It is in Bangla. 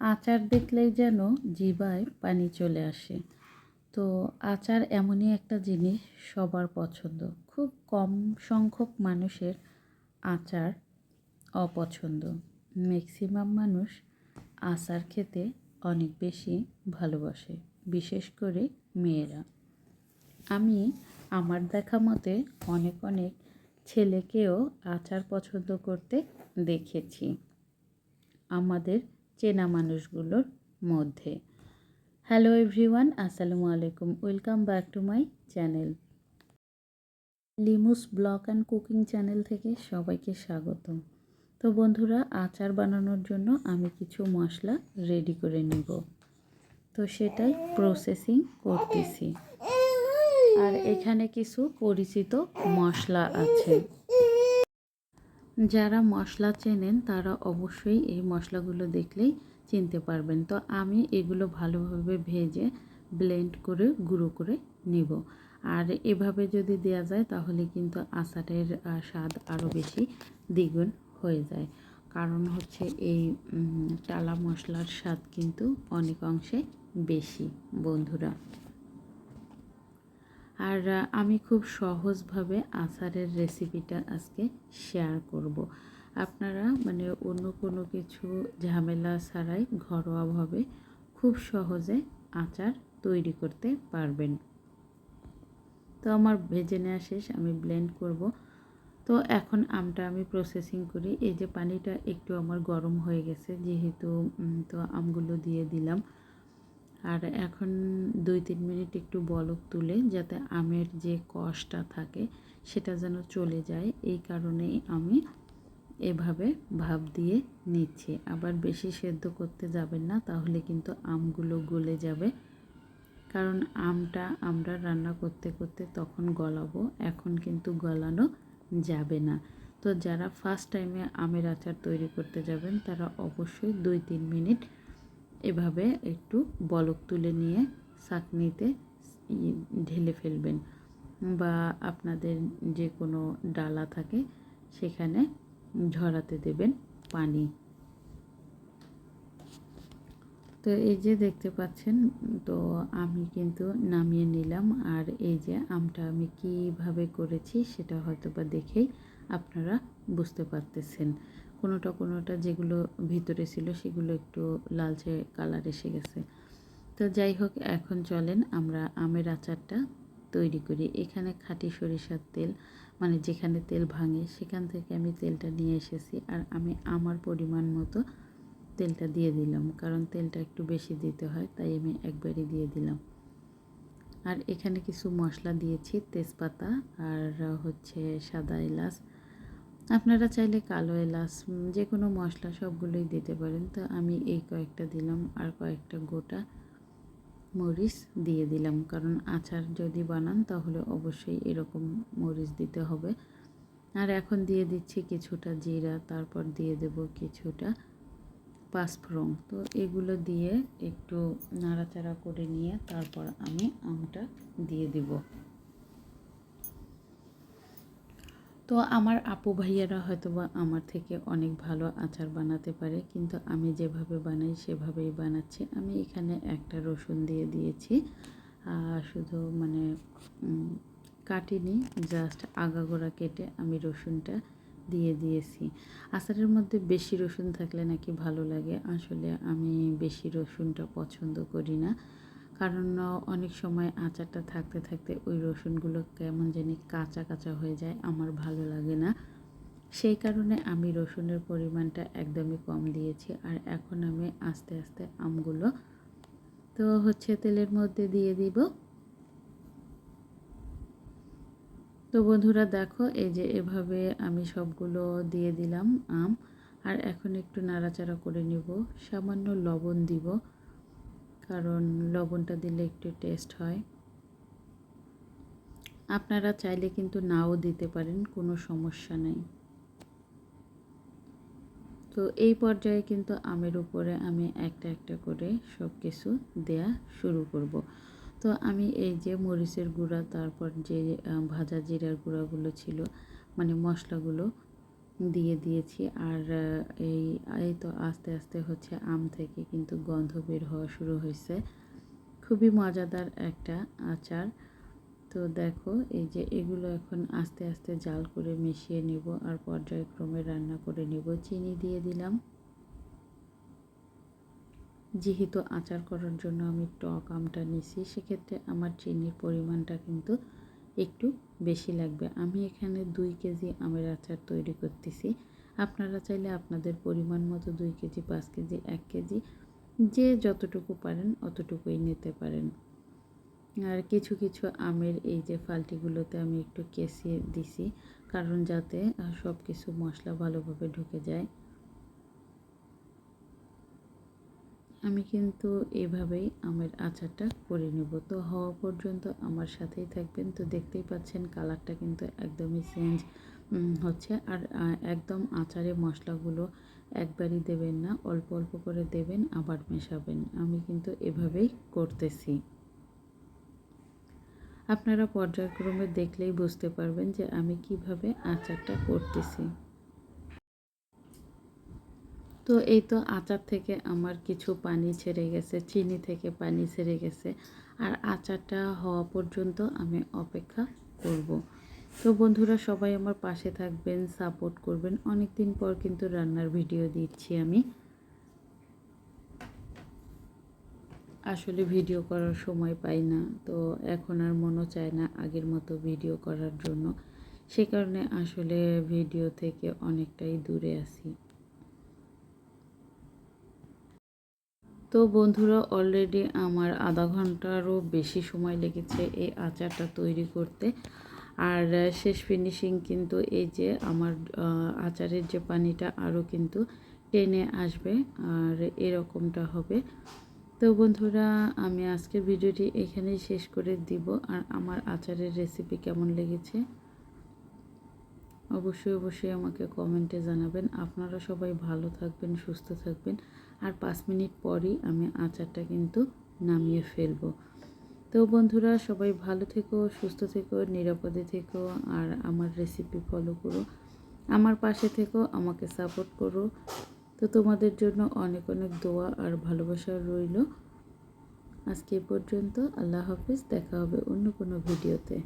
আচার দেখলেই যেন জিভায় পানি চলে আসে। তো আচার এমনই একটা জিনিস সবার পছন্দ। খুব কম সংখ্যক মানুষের আচার অপছন্দ। ম্যাক্সিমাম মানুষ আচার খেতে অনেক বেশি ভালোবাসে, বিশেষ করে মেয়েরা। আমি, আমার দেখা মতে অনেক অনেক ছেলেকেও আচার পছন্দ করতে দেখেছি। আমাদের চেনা মানুষগুলোর মধ্যে। হ্যালো এভরিওয়ান, আসসালামু আলাইকুম। Welcome back to my channel. লিমুস blog and cooking channel থেকে সবাইকে স্বাগত। তো বন্ধুরা, আচার বানানোর জন্য আমি কিছু মশলা রেডি করে নিব। তো সেটাই প্রসেসিং করতেছি। আর এখানে কিছু পরিচিত মশলা আছে। যারা মশলা চেনেন, তারা অবশ্যই এই মশলাগুলো দেখলেই চিনতে পারবেন। তো আমি এগুলো ভালোভাবে ভেজে ব্লেন্ড করে, গুঁড়ো করে নিব। আর এভাবে যদি দেওয়া যায়, তাহলে কিন্তু আচারের স্বাদ আরও বেশি দ্বিগুণ হয়ে যায়। কারণ হচ্ছে এই টালা মশলার স্বাদ কিন্তু অনেক অংশে বেশি, বন্ধুরা। আর আমি খুব সহজভাবে আচারের রেসিপিটা আজকে শেয়ার করব। আপনারা মানে অন্য কোনো কিছু ঝামেলা ছাড়াই ঘরোয়াভাবে খুব সহজে আচার তৈরি করতে পারবেন। তো আমার ভেজে নেওয়া শেষ, আমি ব্লেন্ড করব। তো এখন আমটা আমি প্রসেসিং করি। এই যে পানিটা একটু আমার গরম হয়ে গেছে, যেহেতু তো আমগুলো দিয়ে দিলাম। আর এখন দুই, তিন মিনিট একটু বলক তুলে যাতে আমের যে কষটা থাকে সেটা যেন চলে যায়। এই কারণেই আমি এভাবে ভাব দিয়ে নিচ্ছি। আবার বেশি সেদ্ধ করতে যাবেন না, তাহলে কিন্তু আমগুলো গলে যাবে। কারণ আমটা আমরা রান্না করতে করতে তখন গলাবো, এখন কিন্তু গলানো যাবে না। তো যারা ফার্স্ট টাইমে আমের আচার তৈরি করতে যাবেন, তারা অবশ্যই দুই, তিন মিনিট এভাবে একটু বলক তুলে নিয়ে চাকনিতে ঢেলে ফেলবেন বা আপনাদের যে কোনো ডালা থাকে সেখানে ঝরাতে দেবেন পানি। তো এই যে দেখতে পাচ্ছেন, তো আমি কিন্তু নামিয়ে নিলাম। আর এই যে আমটা আমি কীভাবে করেছি সেটা হয়তো বা দেখেই আপনারা বুঝতে পারতেছেন। কোনোটা কোনোটা যেগুলো ভিতরে ছিল সেগুলো একটু লালচে কালার এসে গেছে। তো যাই হোক, এখন চলেন আমরা আমের আচারটা তৈরি করি। এখানে খাঁটি সরিষার তেল মানে যেখানে তেল ভাঙে সেখান থেকে আমি তেলটা নিয়ে এসেছি আর আমি আমার পরিমাণ মতো তেলটা দিয়ে দিলাম কারণ তেলটা একটু বেশি দিতে হয়, তাই আমি একবারই দিয়ে দিলাম। আর এখানে কিছু মশলা দিয়েছি, তেজপাতা আর হচ্ছে সাদা এলাচ। আপনারা চাইলে কালো এলাচ যে কোনো মশলা সবগুলোই দিতে পারেন। তো আমি এই কয়েকটা দিলাম আর কয়েকটা গোটা মরিচ দিয়ে দিলাম। কারণ আচার যদি বানান তাহলে অবশ্যই এরকম মরিচ দিতে হবে। আর এখন দিয়ে দিচ্ছি কিছুটা জিরা, তারপর দিয়ে দেব কিছুটা পাঁচফোড়ন। তো এগুলো দিয়ে একটু নাড়াচাড়া করে নিয়ে তারপর আমি আমটা দিয়ে দিব। তো আমার আপু ভাইয়ারা হয়তো বা আমার থেকে অনেক ভালো আচার বানাতে পারে, কিন্তু আমি যেভাবে বানাই সেভাবেই বানাচ্ছি। আমি এখানে একটা রসুন দিয়ে দিয়েছি শুধু মানে কাটিনি, জাস্ট আগাগোড়া কেটে আমি রসুনটা দিয়ে দিয়েছি। আচারের মধ্যে বেশি রসুন থাকলে নাকি ভালো লাগে, আসলে আমি বেশি রসুনটা পছন্দ করি না। কারণ অনেক সময় আচারটা থাকতে থাকতে ওই রসুনগুলো কেমন জানি কাঁচা কাঁচা হয়ে যায়, আমার ভালো লাগে না। সেই কারণে আমি রসুনের পরিমাণটা একদমই কম দিয়েছি আর এখন আমি আস্তে আস্তে আমগুলো, তো হচ্ছে তেলের মধ্যে দিয়ে দিব। তো বন্ধুরা দেখো, এই যে এভাবে আমি সবগুলো দিয়ে দিলাম আম, আর এখন একটু নাড়াচাড়া করে নিব, সামান্য লবণ দিব। কারণ লবণটা দিলে একটু টেস্ট হয়। আপনারা চাইলে কিন্তু নাও দিতে পারেন, কোনো সমস্যা নেই। তো এই পর্যায়ে কিন্তু আমের উপরে আমি একটা একটা করে সব কিছু দেয়া শুরু করব। তো আমি এই যে মরিচের গুঁড়া, তারপর যে ভাজা জিরার গুঁড়াগুলো ছিল মানে মশলাগুলো দিয়ে দিয়েছি। আর এই এই তো আস্তে আস্তে হচ্ছে আম থেকে কিন্তু গন্ধ বের হওয়া শুরু হয়েছে। খুবই মজাদার একটা আচার। তো দেখো, এই যে এগুলো এখন আস্তে আস্তে জাল করে মিশিয়ে নেব আর পর্যায়ক্রমে রান্না করে নেব। চিনি দিয়ে দিলাম। যেহেতু আচার করার জন্য আমি টক আমটা নিছি, সেক্ষেত্রে আমার চিনির পরিমাণটা কিন্তু একটু বেশি লাগবে। আমি এখানে দুই কেজি আমের আচার তৈরি করতেছি। আপনারা চাইলে আপনাদের পরিমাণ মতো দুই কেজি, পাঁচ কেজি, এক কেজি, যে যতটুকু পারেন অতটুকুই নিতে পারেন। আর কিছু কিছু আমের এই যে ফাল্টিগুলোতে আমি একটু কেসিয়ে দিছি, কারণ যাতে সব কিছু মশলা ভালোভাবে ঢুকে যায়। আমি কিন্তু এভাবেই আমের আচারটা করে নেব। তো হওয়া পর্যন্ত আমার সাথেই থাকবেন। তো দেখতেই পাচ্ছেন কালারটা কিন্তু একদমই চেঞ্জ হচ্ছে। আর একদম আচারে মশলাগুলো একবারই দেবেন না, অল্প অল্প করে দেবেন, আবার মেশাবেন। আমি কিন্তু এভাবেই করতেছি। আপনারা পর্যায়ক্রমে দেখলেই বুঝতে পারবেন যে আমি কীভাবে আচারটা করতেছি। তো এই তো আচার থেকে আমার কিছু পানি ছেড়ে গেছে, চিনি থেকে পানি ছেড়ে গেছে। আর আচারটা হওয়া পর্যন্ত আমি অপেক্ষা করব। তো বন্ধুরা, সবাই আমার পাশে থাকবেন, সাপোর্ট করবেন। অনেক দিন পর কিন্তু রান্নার ভিডিও দিচ্ছি আমি। আসলে ভিডিও করার সময় পাই না, তো এখন আর মনও চায় না আগের মতো ভিডিও করার জন্য। সে কারণে আসলে ভিডিও থেকে অনেকটাই দূরে আছি। তো বন্ধুরা অলরেডি আমার আধা ঘন্টারও বেশি সময় লেগেছে এই আচারটা তৈরি করতে। আর শেষ ফিনিশিং কিন্তু এই যে আমার আচারের যে পানিটা আরও কিন্তু টেনে আসবে আর এরকমটা হবে। তো বন্ধুরা, আমি আজকের ভিডিওটি এখানেই শেষ করে দিব। আর আমার আচারের রেসিপি কেমন লেগেছে? অবশ্যই অবশ্যই আমাকে কমেন্টে জানাবেন। আপনারা সবাই ভালো থাকবেন, সুস্থ থাকবেন। আর পাঁচ মিনিট পরই আমি আচারটা কিন্তু নামিয়ে ফেলব। তো বন্ধুরা, সবাই ভালো থেকো, সুস্থ থেকো, নিরাপদে থেকো, আর আমার রেসিপি ফলো করো। আমার পাশে থেকো, আমাকে সাপোর্ট করো। তো তোমাদের জন্য অনেক অনেক দোয়া আর ভালোবাসা রইল। আজকে পর্যন্ত, আল্লাহ হাফিজ, দেখা হবে অন্য কোনো ভিডিওতে